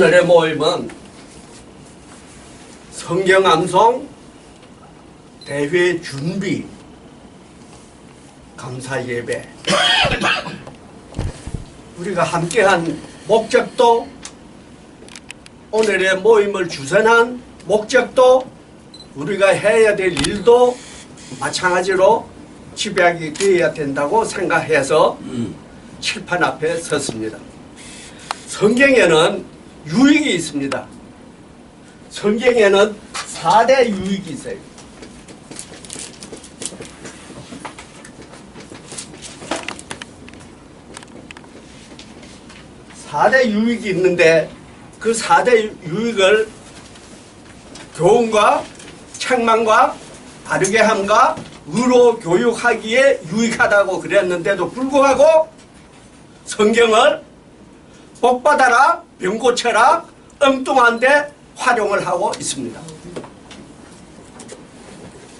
오늘의 모임은 성경 암송 대회 준비 감사 예배. 우리가 함께한 목적도 오늘의 모임을 주선한 목적도 우리가 해야 될 일도 마찬가지로 집약이 되어야 된다고 생각해서 칠판 앞에 섰습니다. 성경에는 유익이 있습니다. 성경에는 4대 유익이 있어요. 사대 유익이 있는데 그 4대 유익을 교훈과 책망과 바르게 함과 의로 교육하기에 유익하다고 그랬는데도 불구하고 성경을 복 받아라 병 고쳐라 엉뚱한데 활용을 하고 있습니다.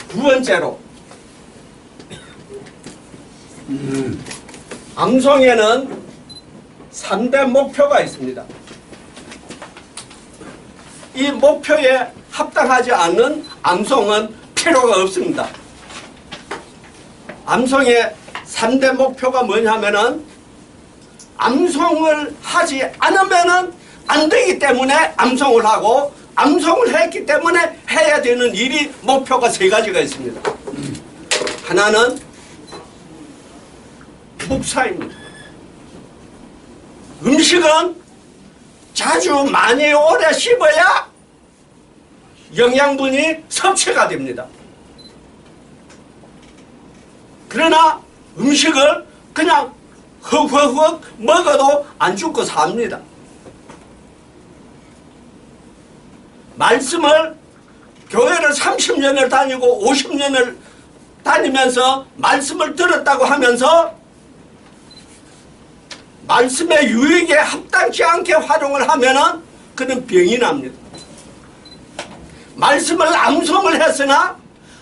두 번째로 음, 암송에는 3대 목표가 있습니다. 이 목표에 합당하지 않는 암송은 필요가 없습니다. 암송의 3대 목표가 뭐냐면은 암송을 하지 않으면은 안 되기 때문에 암송을 하고 암송을 했기 때문에 해야 되는 일이 목표가 세 가지가 있습니다. 하나는 묵사입니다. 음식은 자주 많이 오래 씹어야 영양분이 섭취가 됩니다. 그러나 음식을 그냥 헉헉헉 먹어도 안 죽고 삽니다. 말씀을 교회를 30년을 다니고 50년을 다니면서 말씀을 들었다고 하면서 말씀의 유익에 합당치 않게 활용을 하면은 그는 병이 납니다. 말씀을 암송을 했으나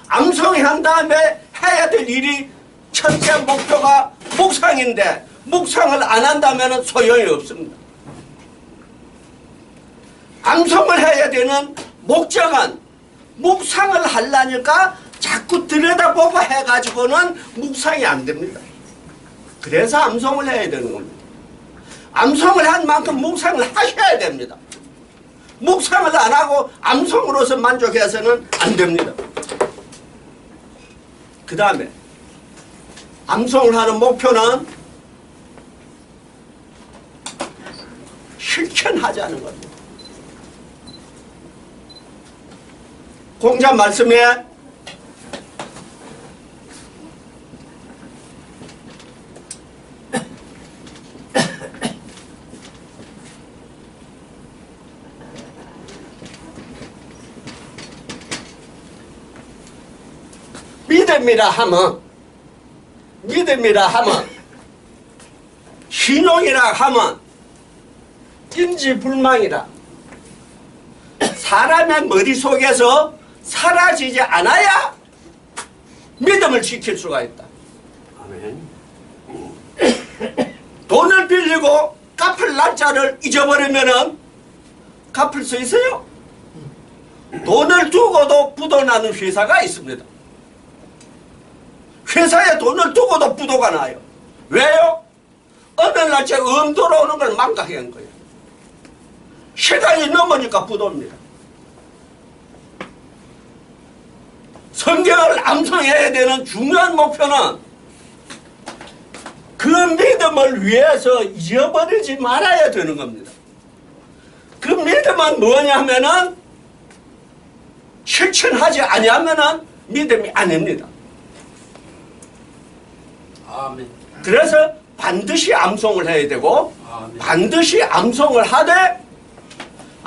암송을 한 다음에 해야 될 일이 첫째 목표가 묵상인데 묵상을 안 한다면 소용이 없습니다. 암송을 해야 되는 목적은 묵상을 하려니까 자꾸 들여다보고 해가지고는 묵상이 안 됩니다. 그래서 암송을 해야 되는 겁니다. 암송을 한 만큼 묵상을 하셔야 됩니다. 묵상을 안 하고 암송으로서 만족해서는 안 됩니다. 그 다음에 암송을 하는 목표는 실천하자는 겁니다. 공자 말씀에 믿음이라 하면 믿음이라 하면 신용이라 하면 인지불망이라 사람의 머릿속에서 사라지지 않아야 믿음을 지킬 수가 있다. 돈을 빌리고 갚을 날짜를 잊어버리면은 갚을 수 있어요? 돈을 두고도 부도나는 회사가 있습니다. 회사에 돈을 두고도 부도가 나요. 왜요? 어느 날짜 음도로 오는 걸 망각한 거예요. 시간이 넘으니까 부도입니다. 성경을 암송해야 되는 중요한 목표는 그 믿음을 위해서 잊어버리지 말아야 되는 겁니다. 그 믿음은 뭐냐면은 실천하지 아니하면은 믿음이 아닙니다. 아멘. 그래서 반드시 암송을 해야 되고 아멘. 반드시 암송을 하되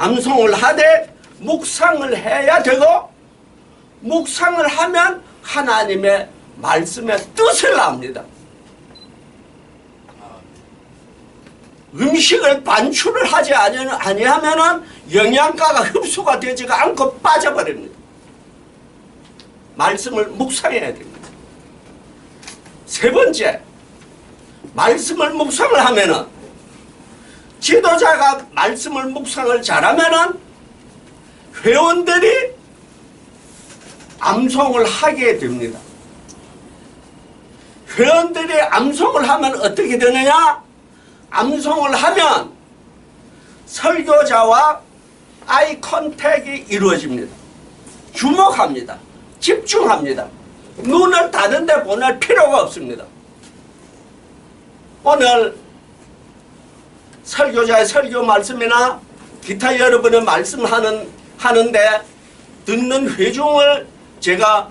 암송을 하되 묵상을 해야 되고 묵상을 하면 하나님의 말씀의 뜻을 압니다. 음식을 반출을 하지 아니- 아니하면은 영양가가 흡수가 되지가 않고 빠져버립니다. 말씀을 묵상해야 됩니다. 세 번째, 말씀을 묵상을 하면은 지도자가 말씀을 묵상을 잘하면은 회원들이 암송을 하게 됩니다. 회원들이 암송을 하면 어떻게 되느냐? 암송을 하면 설교자와 아이 컨택이 이루어집니다. 주목합니다. 집중합니다. 눈을 다른 데 보낼 필요가 없습니다. 오늘 설교자의 설교 말씀이나 기타 여러분의 말씀하는 하는데 듣는 회중을 제가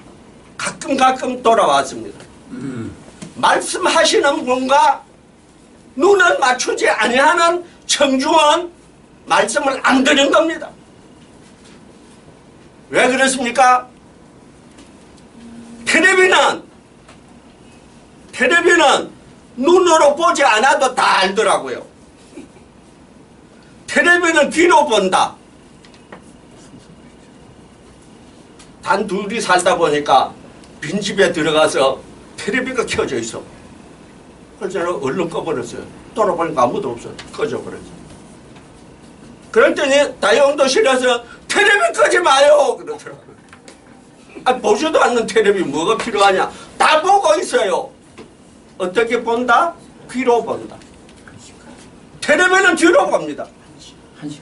가끔 가끔 돌아왔습니다. 말씀하시는 분과 눈을 맞추지 아니하는 청중은 말씀을 안 듣는 겁니다. 왜 그렇습니까? 텔레비는 텔레비는 눈으로 보지 않아도 다 알더라고요. 텔레비는 귀로 본다. 단 둘이 살다 보니까 빈집에 들어가서 텔레비가 켜져 있어. 그래서 얼른 꺼버렸어요. 돌아보니까 아무도 없어. 꺼져버렸어. 그랬더니 다용도실에서 텔레비 끄지 마요! 그러더라고요. 아, 보지도 않는 텔레비 뭐가 필요하냐? 다 보고 있어요. 어떻게 본다? 귀로 본다. 텔레비는 뒤로 봅니다.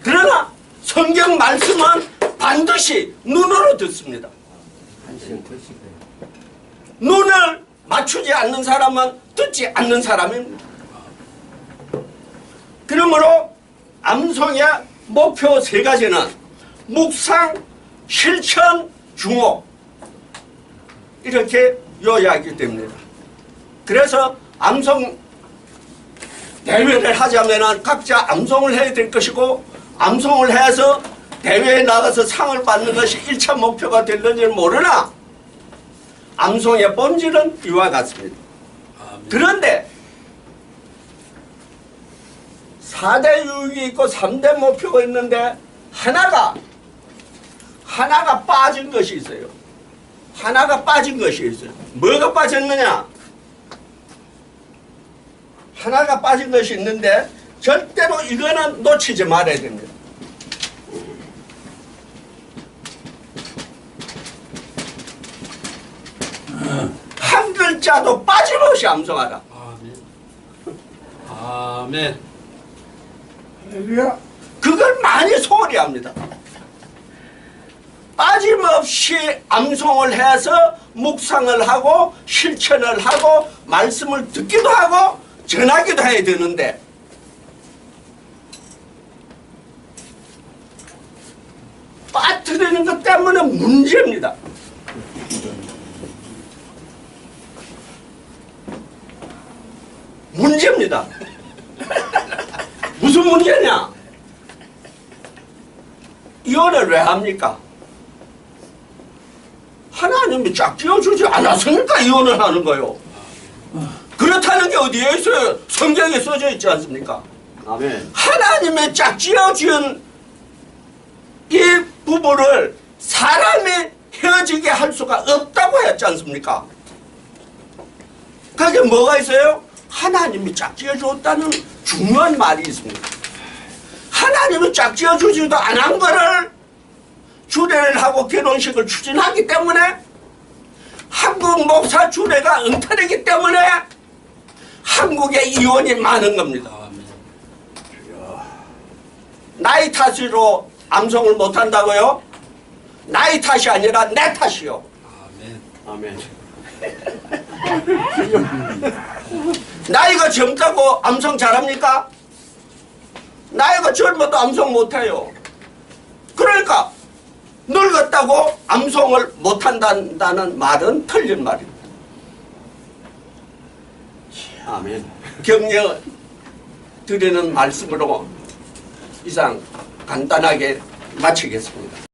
그러나 성경 말씀은 반드시 눈으로 듣습니다. 눈을 맞추지 않는 사람은 듣지 않는 사람입니다. 그러므로 암송의 목표 세 가지는 묵상, 실천, 중호 이렇게 요약이 됩니다. 그래서 암송 대회를 하자면 각자 암송을 해야 될 것이고 암송을 해서 대회에 나가서 상을 받는 것이 1차 목표가 될는지는 모르나 암송의 본질은 이와 같습니다. 그런데 4대 유익이 있고 3대 목표가 있는데 하나가 하나가 빠진 것이 있어요. 하나가 빠진 것이 있어요. 뭐가 빠졌느냐? 하나가 빠진 것이 있는데 절대로 이거는 놓치지 말아야 됩니다. 한 글자도 빠짐없이 암송하라. 아멘. 아멘. 그걸 많이 소홀히 합니다. 빠짐없이 암송을 해서 묵상을 하고 실천을 하고 말씀을 듣기도 하고 전하기도 해야 되는데 것 때문에 문제입니다. 문제입니다. 무슨 문제냐? 이혼을 왜 합니까? 하나님이 짝 지어주지 않았으니까 이혼을 하는 거요. 그렇다는 게 어디에 있어요? 성경에 써져 있지 않습니까? 아멘. 하나님의 짝 지어준 이 부부를 사람이 헤어지게 할 수가 없다고 했지 않습니까? 그게 뭐가 있어요? 하나님이 짝 지어 줬다는 중요한 말이 있습니다. 하나님이 짝 지어 주지도 않은 거를 주례를 하고 결혼식을 추진하기 때문에 한국 목사 주례가 엉터리기 때문에 한국에 이혼이 많은 겁니다. 나이 탓으로 암송을 못한다고요? 나이 탓이 아니라 내 탓이요. 아멘. 아멘. 나이가 젊다고 암송 잘합니까? 나이가 젊어도 암송 못해요. 그러니까 늙었다고 암송을 못한다는 말은 틀린 말입니다. 아멘. 격려 드리는 말씀으로 이상 간단하게 마치겠습니다.